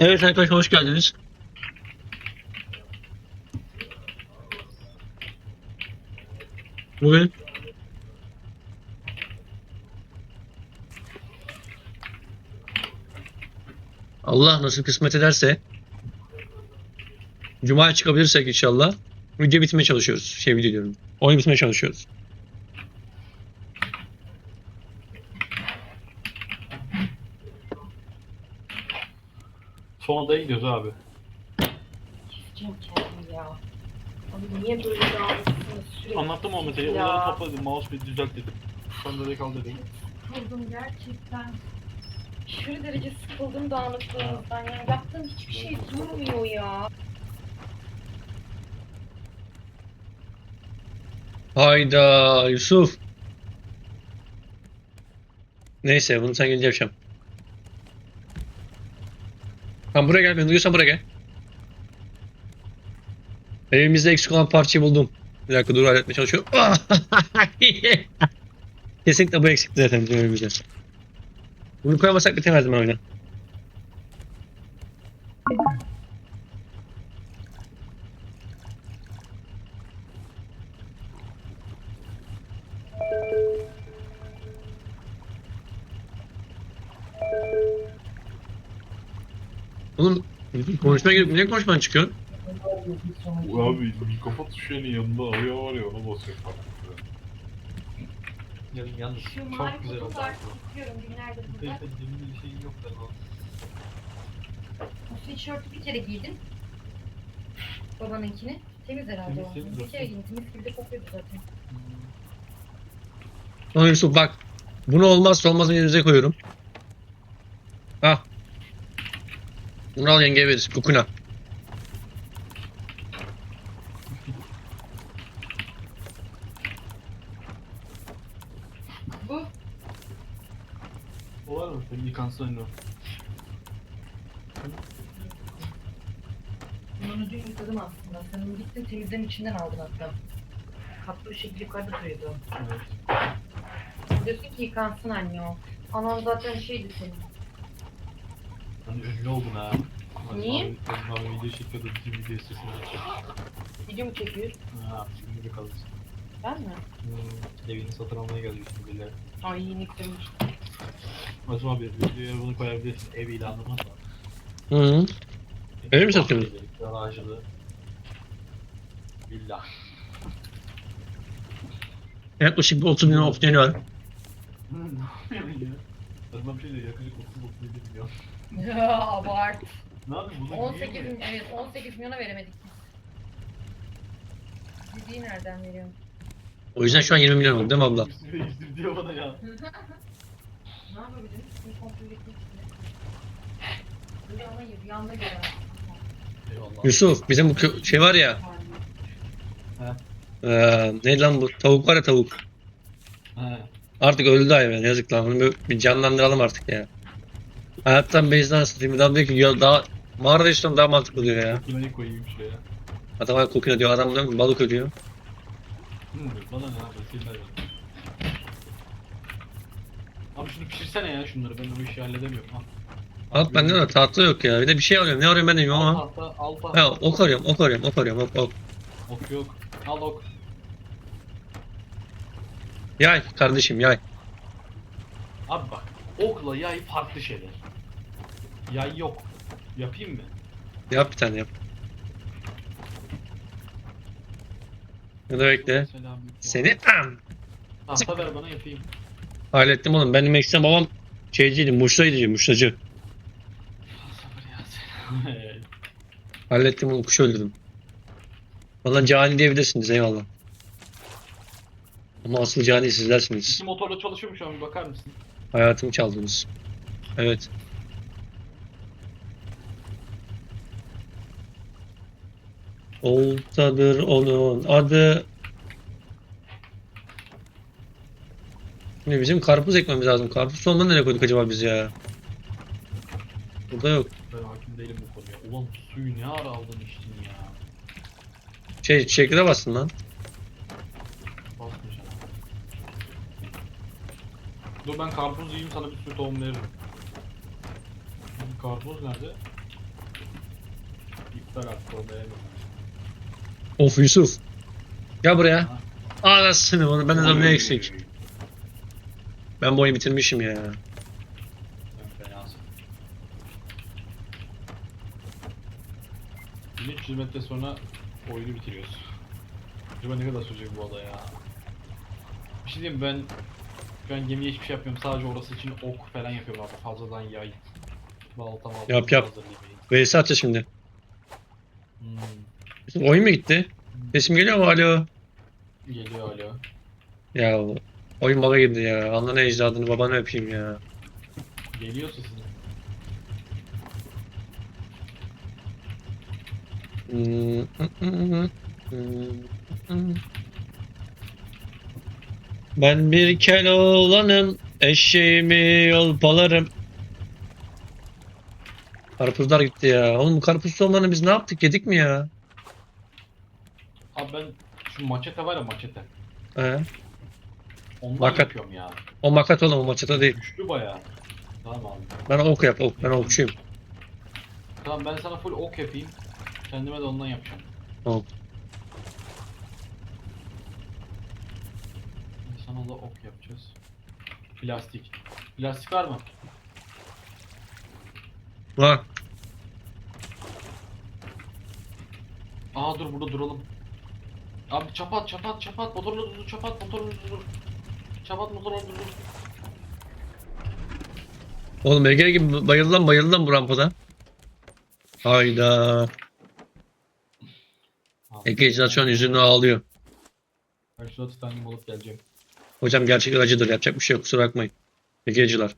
Evet arkadaşlar hoş geldiniz. Bugün Allah nasıl kısmet ederse Cuma'ya çıkabilirsek inşallah video bitmeye çalışıyoruz. Şey video diyorum. Oyun bitmeye çalışıyoruz. Son adaya gidiyoruz abi. Keseceğim kendimi ya. Abi niye böyle dağılmışsınız sürekli? Anlattım o meseleyi. Ya. Onları topla dedim. Mouse bir düzelt dedim. Sen de kal dedim. Sıkıldım gerçekten. Aşırı derece sıkıldım dağınıklığınızdan ya. Yaptığım hiçbir şey durmuyor ya. Hayda Yusuf. Neyse bunu sen gelince yapacağım. Tamam buraya gel. Beni duyuyorsan buraya gel. Evimizde eksik olan parçayı buldum. Bir dakika dur halletmeye çalışıyorum. Kesinlikle bu eksikti zaten bizim evimizde. Bunu koyamasak bitemezdim oyuna. Oğlum konuşmaya girip niye konuşman çıkıyor? Abi mikrofon tuşlarının yanında arıyor var ya ona basıyor falan. Yani yalnız Şu çok güzel oldu. istiyorum günlerdir burada. Bir şeyi yok da o. Bu sweatshirt'ü bir kere giydim. Babanınkini. Temiz herhalde Temiz, o. temiz Bir kere zaten. giydim. Temiz gibi de kokuyordu zaten. Lan Yusuf bak. Bunu olmazsa olmazın yerinize koyuyorum. Ah. Bunu al yengeye veririz. Kukuna. Bu O var mı? Senin yıkansın önüne. Bunu dün yıkadım aslında. Sen onu gittin temizlerin içinden aldın hatta. Katlı bir şekilde yukarıda duruyordu. Evet. Diyorsun ki yıkansın anne o. Anan zaten şeydi senin. Hani ünlü oldun ha. Niye? Abi, abi video çekiyordu. Bizim video sesini açıyor. Video mu çekiyor? Ha, şimdi gibi kalırsın. Ben mi? Hmm, evini satın almaya geldi şimdi birileri. Ay kırmış. Azim abi videoya bunu koyabilirsin. Ev ilanı var. Hı hı. Ev mi satıyorsun? Garajlı. Villa. Yaklaşık bir 30 milyon opsiyonu var. ne yapıyorsun ya? Azim bir şey de yakacak 30 30 bilmiyor. Ya abart. Ne yapayım bunu 18 giyeyim mi? milyon, evet 18 milyona veremedik biz. Diziyi nereden veriyorsun? O yüzden şu an 20 milyon oldu değil mi abla? Değiştir diyor bana ya. Ne yapabiliriz? Bunu kontrol etmek için. Böyle ama rüyanda gören. Eyvallah. Yusuf bizim bu kö- şey var ya. Eee ne lan bu? Tavuk var ya tavuk. He. Artık öldü hayvan yazık lan. Bunu bir, bir canlandıralım artık ya. Hayattan bezden satayım. Adam diyor ki ya daha mağarada yaşayan daha mantıklı diyor ya. Makineyi koyayım şuraya. Adam var kokuna diyor. Adam diyor ki balık ödüyor. Hı, bana ne abi? Silmez Abi şunu pişirsene ya şunları. Ben o işi halledemiyorum. Ha. Al bende de tatlı yok ya. Bir de bir şey arıyorum. Ne arıyorum ben de bilmiyorum ama. Al tahta, al tahta. Ha ok arıyorum, ok arıyorum, ok arıyorum, ok ok. Ok yok. Al ok. Yay kardeşim yay. Abi bak. Okla yay farklı şeyler. Yay yok. Yapayım mı? Yap bir tane yap. Ya da bekle. Selamünaleyküm. Seni am. Tahta ver bana yapayım. Hallettim oğlum. Benim eksem babam şeyciydi, muştaydı, muştacı. Sabır ya sen. Hallettim onu, kuş öldürdüm. Bana cani diyebilirsiniz eyvallah. Ama asıl cani sizlersiniz. İki motorla çalışıyor mu şu an bir bakar mısın? Hayatımı çaldınız. Evet. Oltadır onun adı. Ne bizim karpuz ekmemiz lazım. Karpuz sonunda nereye koyduk acaba biz ya? Burada yok. Ben hakim değilim bu konuya. Ulan suyu ne ara aldın içtin ya? Şey çiçeklere bastın lan. Dur ben karpuz yiyeyim sana bir sürü tohum veririm. Karpuz nerede? İptal attı o beğendim. Of Yusuf. Gel buraya. Ha. Anasını onu benden de ne eksik. Ben bu oyunu bitirmişim ya. Ben fenasın. 1300 metre sonra oyunu bitiriyoruz. Acaba ne kadar sürecek bu oda ya? Bir şey diyeyim ben şu an gemiye hiçbir şey yapmıyorum. Sadece orası için ok falan yapıyorum abi. Fazladan yay. Balta malta Yap, yap. VS atacağız şimdi. Hmm. Bizim oyun mu gitti? Sesim geliyor mu? Alo. Geliyor alo. Ya oyun bug'a girdi ya. Anla ne icadını babanı öpeyim ya. Geliyor sesin. Ben bir kel oğlanım, eşeğimi yolpalarım. Karpuzlar gitti ya. Oğlum karpuz soğanlarını biz ne yaptık? Yedik mi ya? Abi ben şu maçete var ya maçete. He. Ondan Makat. yapıyorum ya. O makat oğlum o maçata değil. Güçlü bayağı. Tamam abi. Ben ok yap ok. Ben okçuyum. Tamam ben sana full ok yapayım. Kendime de ondan yapacağım. Tamam. Sana da ok yapacağız. Plastik. Plastik var mı? Var. Aa dur burada duralım. Abi çapat çapat çapat motorla durdur çapat motorla durdur. Çapat motorla durdur. Oğlum Ege gibi bayıldı lan bayıldı lan bu rampada. Hayda. Ege izlasyon yüzünü ağlıyor. Ben şurada titanyum olup geleceğim. Hocam gerçek acıdır. Yapacak bir şey yok. Kusura bakmayın. Ege'ciler.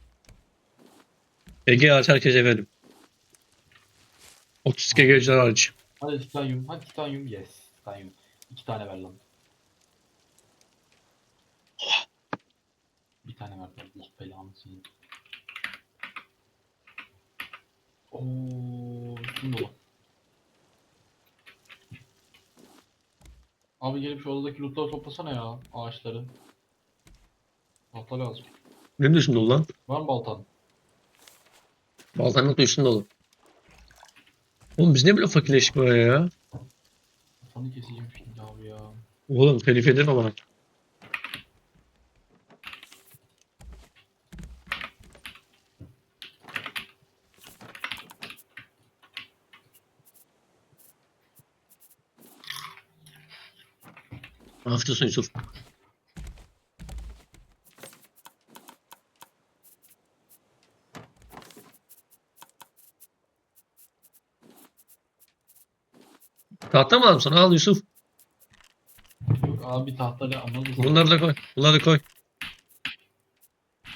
Ege hariç herkes efendim. Otistik Ege'ciler hariç. Hadi titanyum. Hadi titanyum. Yes. Titanyum. İki tane ver lan. Bir tane ver. Allah belanı senin. Ooo. Dolu. Abi gelip şu odadaki lootları toplasana ya. Ağaçları. Balta lazım. Ne diyorsun dolu lan? Var mı baltan? Baltanın üstünde dolu. Oğlum biz ne böyle fakirleştik böyle ya? Kafanı keseceğim şimdi abi ya. Oğlum telif edilme bana. Afiyet olsun Yusuf. Tahta mı lazım sana? Al Yusuf. Yok abi bir tahtayla anladın? Bunları da koy. Bunları da koy.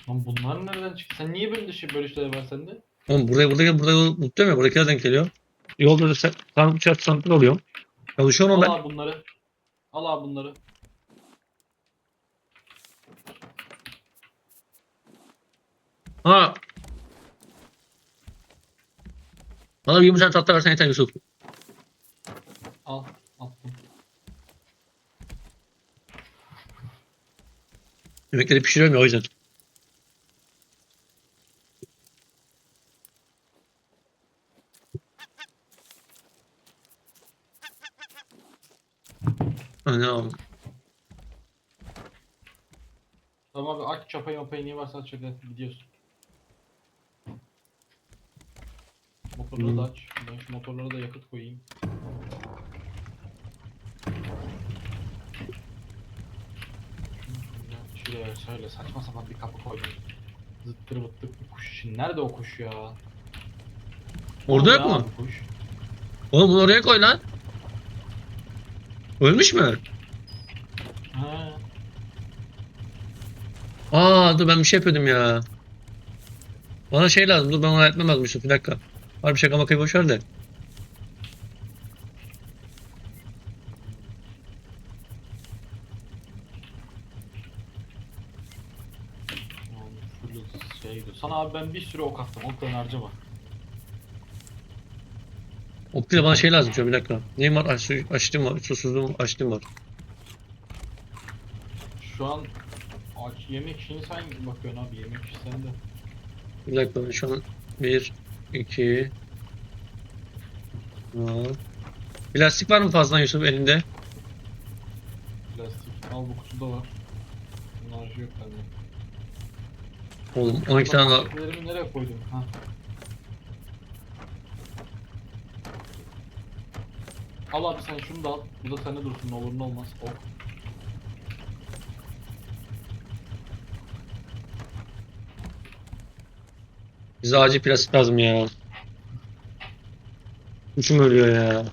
Lan bunlar nereden çıktı? Sen niye böyle şey böyle şeyler var sende? Oğlum buraya buraya buraya muhtemelen buraya denk geliyor. Yolda da sen tam çat santık oluyor. Çalışıyor mu Al ben? abi bunları. Al abi bunları. Ha. Bana bir 20 tane tatlı versen yeter Yusuf. Al. Attım. Yemekleri pişiriyorum ya o yüzden. Anam. Tamam abi aç çapayı mapayı niye varsa aç hadi gidiyoruz. Motorları da aç. Ben şu motorlara da yakıt koyayım. Şuraya şöyle saçma sapan bir kapı koydum. Zıttır vıttık bir kuş için. Nerede o kuş ya? Orada yok mu? Kuş? Oğlum bunu oraya koy lan. Ölmüş mü? Ha. Aa dur ben bir şey yapıyordum ya. Bana şey lazım. Dur ben onu etmem lazım Yusuf. Bir dakika. Harbi şaka makayı boş ver de. Yani full şeydi. Sana abi ben bir sürü ok attım. Oklarını harcama. O bir de bana şey lazım an, bir dakika. Neyim var? Aç, açtım var. Susuzluğum açtım var. Şu an aç yemek işini sen bakıyorsun abi. Yemek işi sende. Bir dakika ben şu an 1, 2, Aa. Plastik var mı fazladan Yusuf elinde? Plastik. Al bu kutuda var. Bunun harcı yok bende. Oğlum 12 tane var. Malzemelerimi nereye koydum? Ha. Al abi sen şunu da al. Bu da sende dursun ne olur ne olmaz. Ok. Bize acil plastik lazım ya. Uçum ölüyor ya.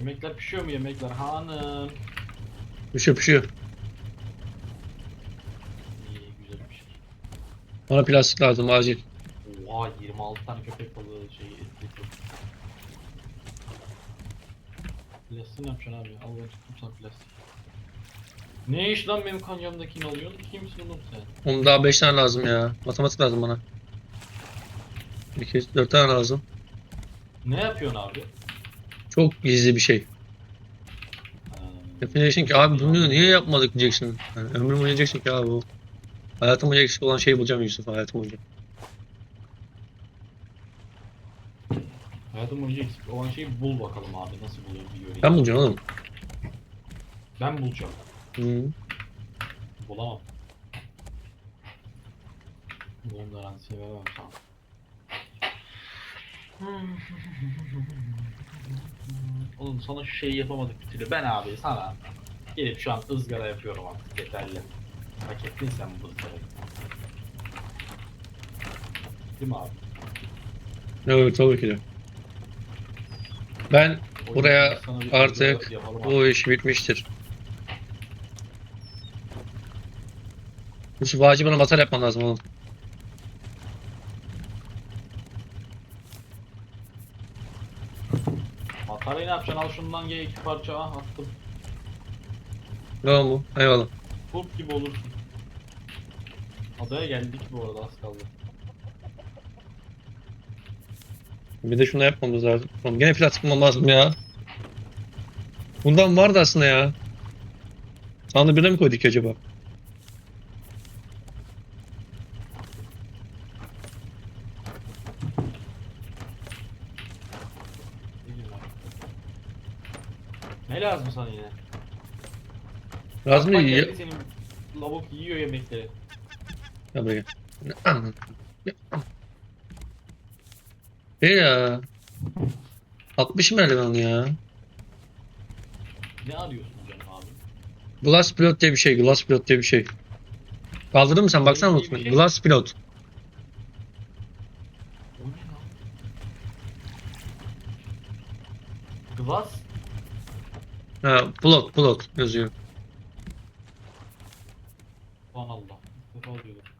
Yemekler pişiyor mu yemekler? Hanım. Pişiyor pişiyor. İyi güzel bir şey. Bana plastik lazım acil. Oha 26 tane köpek balığı şeyi etli çok. Plastik ne yapacaksın abi? Al ben tuttum sana plastik. Ne iş lan benim kanyamdakini alıyorsun? Kimsin oğlum sen? Onun daha 5 tane lazım ya. Matematik lazım bana. 2, 4 tane lazım. Ne yapıyorsun abi? Çok gizli bir şey. Ha, Diyeceksin ki abi bunu niye yapmadık diyeceksin. Yani ömrüm boyunca diyeceksin ki abi bu. Hayatım boyunca eksik olan şeyi bulacağım Yusuf hayatım boyunca. Hayatım boyunca eksik olan şeyi bul bakalım abi. Nasıl buluyorsun bir göreyim. Ben bulacağım oğlum. Ben bulacağım. Hı. Bulamam. Bunun garantisini veremem sana. Oğlum sana şu şeyi yapamadık bir türlü. Ben abi sana gelip şu an ızgara yapıyorum artık yeterli. Hak ettin sen bu ızgarayı. Değil mi abi? Evet tabii ki de. Ben O Buraya yüzden sana bir artık ızgara yapalım abi. bu iş bitmiştir. Yusuf acil bana batar yapman lazım oğlum. Bataryayı ne yapacaksın? Al şundan gel iki parça ah attım. Tamam bu. Eyvallah. Kurt gibi olursun. Adaya geldik bu arada az kaldı. Bir de şunu yapmamız lazım. Tamam, gene plastik bulmam lazım ya. Bundan vardı aslında ya. Sandığı birine mi koyduk acaba? Ne güzel. Ne lazım sana yine? Lazım Bak. Ya, senin lavuk yiyor yemekleri. ya buraya. Ne anladın? Ya. E ya. 60 merdiven ya. Ne arıyorsun canım abi? Glass pilot diye bir şey. Glass pilot diye bir şey. Kaldırdın mı sen? Baksana mı? bir şey? Glass pilot. Glass? Ha, pilot, pilot yazıyor. Aman Allah. Defa duyuyorum.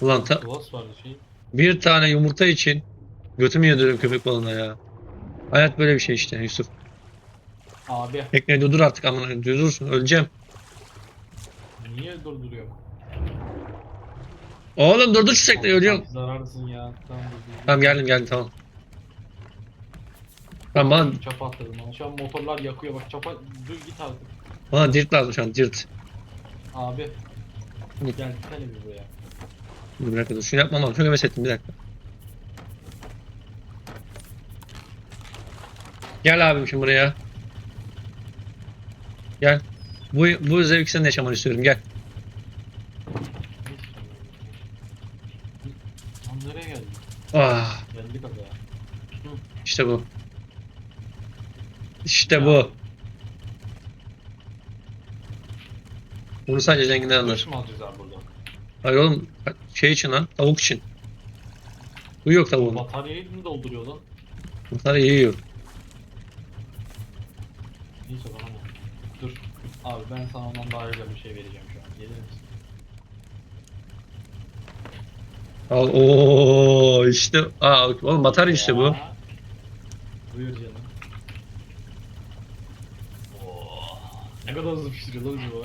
Ulan ta- vardı şey. bir tane yumurta için götümü yediyorum köpek balığına ya. Hayat böyle bir şey işte Yusuf. Abi Tekneyi durdur artık amına durdursun öleceğim. niye durduruyor? Oğlum durdur şu tekneyi ölüyorum. Zararsın ya. Tamam. Tamam geldim geldim tamam. Bana, Çapa atladım bana. Şu an motorlar yakıyor bak çapa dur git artık. bana dirt lazım şu an dirt. Abi. Hı. Gel gelsene bir buraya. Dur bir dakika dur şunu yapmam lazım. Çok heves ettim bir dakika. Gel abim şimdi buraya. Gel. Bu, bu zevki senin yaşamanı istiyorum gel. Ne? Lan nereye geldin? Ah Geldik adaya. işte bu. İşte bu. Bunu sadece zenginler mı alacağız abi burada? Hayır oğlum şey için lan tavuk için. Bu yok tavuğun. Bataryayı mı dolduruyor lan? Bunlar yiyor. Neyse bana ne? Dur. Abi ben sana ondan daha güzel bir şey vereceğim şu an. Gelir misin? Al ooo işte. Aa oğlum batarya işte bu. Ya. Buyur canım. Ne kadar hızlı pişiriyor lan acaba?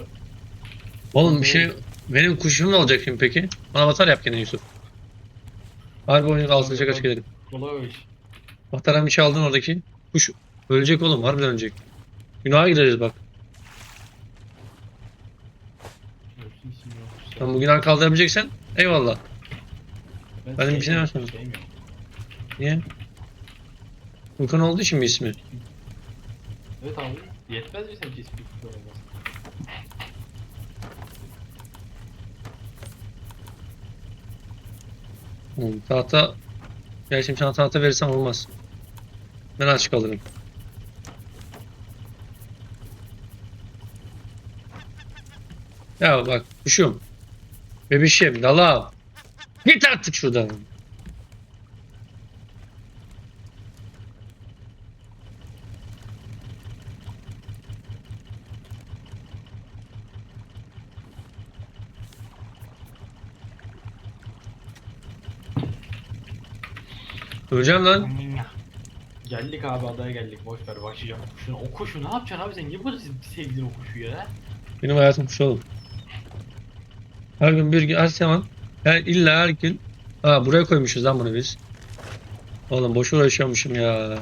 Oğlum bir şey benim kuşum ne olacak şimdi peki? Bana batar yap gene Yusuf. Harbi oyunu kalsın kaç gidelim. Kolay o iş. Bahtaran bir şey aldın oradaki. Kuş ölecek oğlum harbiden ölecek. Günaha gireriz bak. Ölsün yok. Sen bu günahı kaldırabileceksen eyvallah. Ben benim bir şey sevmiyorum. Niye? Furkan olduğu için mi ismi? Evet abi. Yetmez mi ismi kuş olmaz? Oğlum, tahta... Gerçi şimdi sana tahta verirsem olmaz. Ben aç kalırım. Ya bak kuşum. Bebişim dala. Git artık şuradan. Öleceğim lan. Geldik abi adaya geldik. Boş ver başlayacağım. Kuşunu, o kuşu ne yapacaksın abi sen? Niye bu kadar sevdin o kuşu ya? Benim hayatım kuş oğlum. Her gün bir gün her zaman her, illa her gün ha buraya koymuşuz lan bunu biz. Oğlum boş uğraşıyormuşum ya.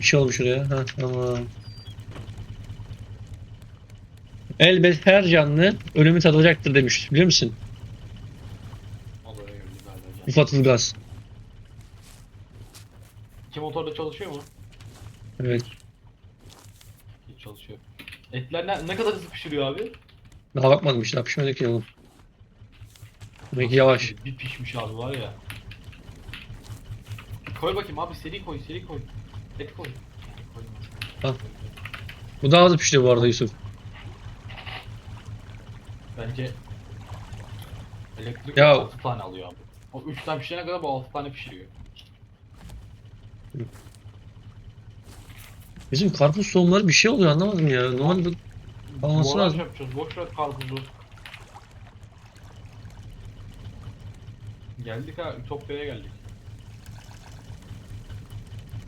Bir şey olmuş oraya. Ha tamam. Elbet her canlı ölümü tadacaktır demiş. Biliyor musun? Adaya geldik İki motorda çalışıyor mu? Evet. İyi çalışıyor. Etler ne, ne kadar hızlı pişiriyor abi? Daha bakmadım işte. Daha pişmedi ki oğlum. Demek ki yavaş. Bir pişmiş abi var ya. Koy bakayım abi seri koy seri koy. Et koy. Al. Bu daha hızlı pişti bu arada Yusuf. Bence elektrik Ya- 6 tane alıyor abi. O 3 tane pişirene kadar bu 6 tane pişiriyor. Bizim karpuz tohumları bir şey oluyor anlamadım ya. Normal bu Olması Boraj lazım. yapacağız. Boş ver karpuzu. Geldik ha Ütopya'ya geldik.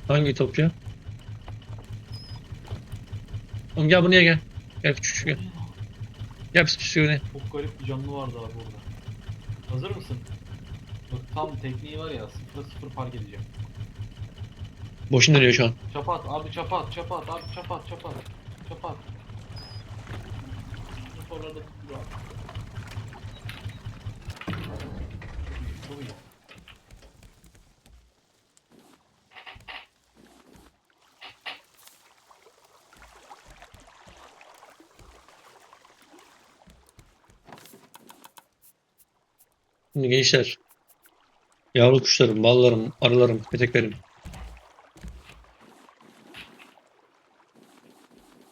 Hangi topçu? Oğlum gel buraya gel. Gel küçük gel. Gel pis pis şöyle. Çok garip bir canlı vardı abi burada. Hazır mısın? Bak tam tekniği var ya sıfır sıfır fark edeceğim. Boşun dönüyor şu an. Çapa at abi çapa at çapa at abi çapa at çapa at. Çapa at. Motorlarda dur abi. Çok iyi. Şimdi gençler. Yavru kuşlarım, ballarım, arılarım, peteklerim.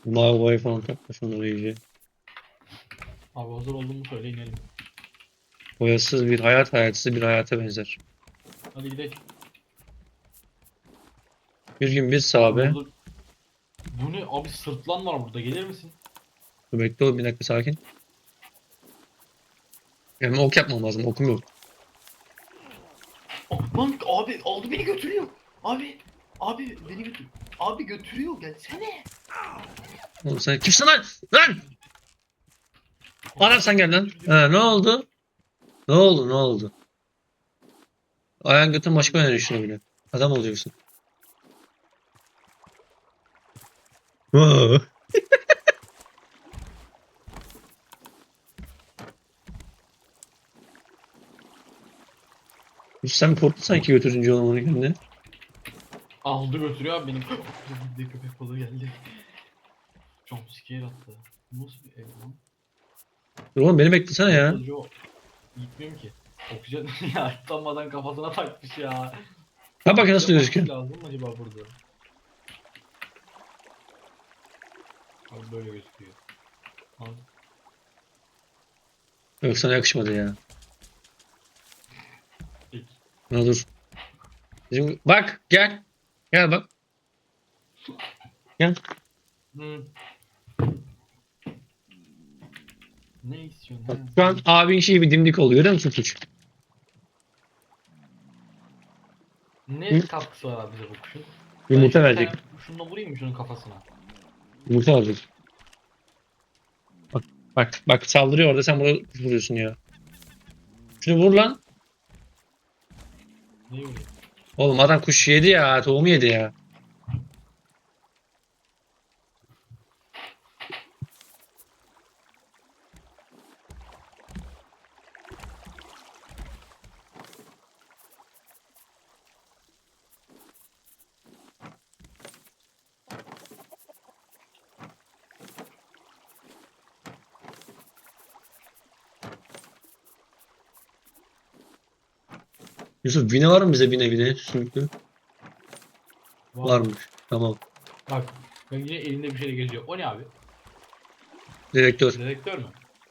Mavi boya falan takma şunları iyice. Abi hazır olduğumu söyle inelim. Boyasız bir hayat hayatsız bir hayata benzer. Hadi gidelim. Bir gün biz. Burada- Bu ne? Abi sırtlan var burada. Gelir misin? Dur bekle oğlum bir dakika sakin. Yani ok yapmam lazım okum yok. Lan abi aldı beni götürüyor. Abi abi beni götür. Abi götürüyor gelsene. Oğlum sen kimsin lan? Lan! Adam sen gel lan. Ha, ne oldu? Ne oldu ne oldu? Ayağın götün başka yöne düşüyor bile. Adam olacaksın. Oo. Sen korktun sanki götürünce onu kendine. Aldı götürüyor abi beni. Bir de köpek balığı geldi. Jump scare attı. Bu Nasıl bir ev lan? Dur oğlum beni beklesene ya. O. Gitmiyorum ki. Oksijen ya tutanmadan kafasına takmış ya. Ha bak nasıl gözüküyor. Lazım mı acaba burada? Abi böyle gözüküyor. Abi. Yok sana yakışmadı ya. Ne dur. Bizim, bak gel. Gel bak. Hı. Ne istiyorsun? Bak? Şu an abin şey bir dimdik oluyor görüyor musun suç? Ne katkısı var abi bize bu kuşun? Yumurta Ben verecek. şunu- Şununla vurayım mı şunun kafasına? Yumurta verecek. Bak Bak bak saldırıyor orada sen burada vuruyorsun ya. Şunu vur lan. Ne vuruyor? Oğlum adam kuş yedi ya. Tohumu yedi ya. Yusuf bine var mı bize bine bine? Sümüklü. Var. Varmış. Tamam. Bak. Ben yine elinde bir şey geziyor. O ne abi? Direktör. Dedektör mü?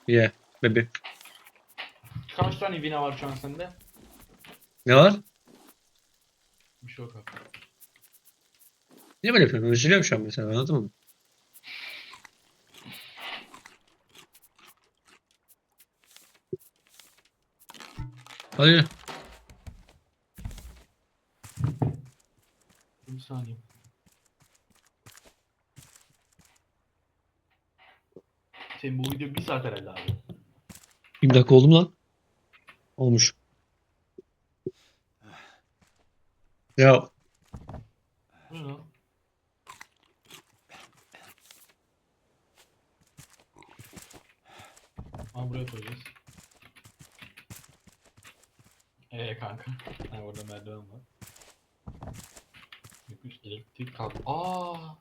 Ye. Bebe. Kaç tane vina var şu an sende? Ne var? Bir şey yok abi. Niye böyle yapıyorsun? Üzülüyorum şu an mesela anladın mı? Hadi. Bir saniye. Senin bu video bir saat herhalde abi. 20 dakika oldu mu lan? Olmuş. Ya Bu ne lan? Aa buraya koyacağız. Eee kanka. Ha orada merdiven var. Yokmuş elektrik kablo. Aa!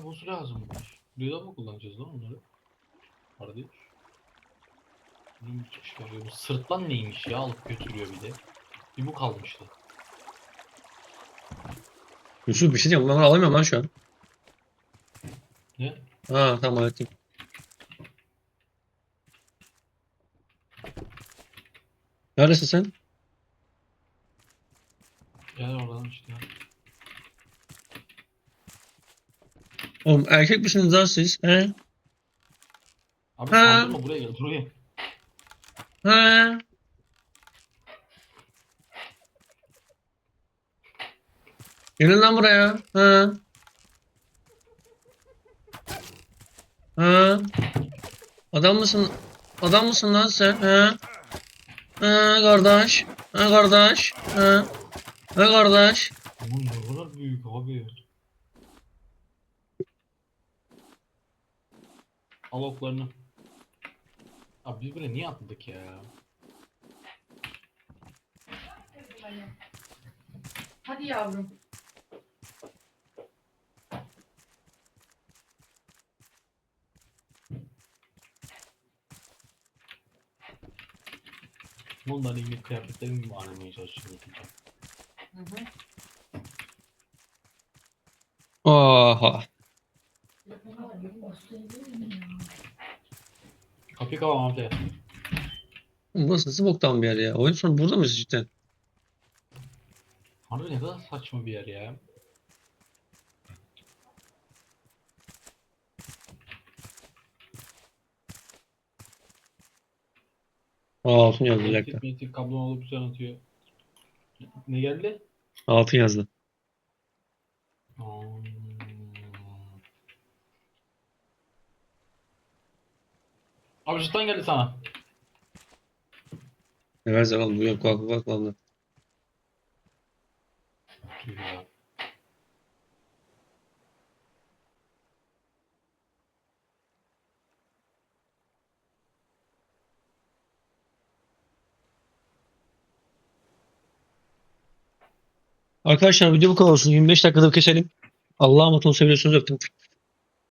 Kablosu lazımmış. Buraya mı kullanacağız lan onları? Kardeş. Bunun bir çıkış ya. Bu sırtlan neymiş ya alıp götürüyor bir de. Bir bu kalmıştı. Yusuf bir şey diyeyim. Ben bunu alamıyorum lan şu an. Ne? Ha tamam hallettim. Neredesin sen? Gel oradan işte. Oğlum erkek misiniz lan siz? He? Abi Ha. saldırma buraya gel buraya. He? Gelin lan buraya. He? He? Adam mısın? Adam mısın lan sen? He? He kardeş? He kardeş? He? He kardeş? Aman ne kadar büyük abi. Al oklarını. Abi biz buraya niye atladık ya? Hadi yavrum. Bunlarla ilgili kıyafetlerimi mi aramaya çalışıyorum? Hı hı. Oha. Kapat abi. Burası nasıl boktan bir yer ya? Oyun sonu burada mıyız cidden? Harbi ne kadar saçma bir yer ya. Aa, altın yazdı bir dakika. Elektrik kablonu alıp üstüne atıyor. Ne geldi? Altın yazdı. Abi cidden geldi sana. Ne verse oğlum kulak kulak kulak. Tüh ya. Arkadaşlar video bu kadar olsun. 25 dakikada keselim. Allah'a emanet olun seviyorsunuz öptüm.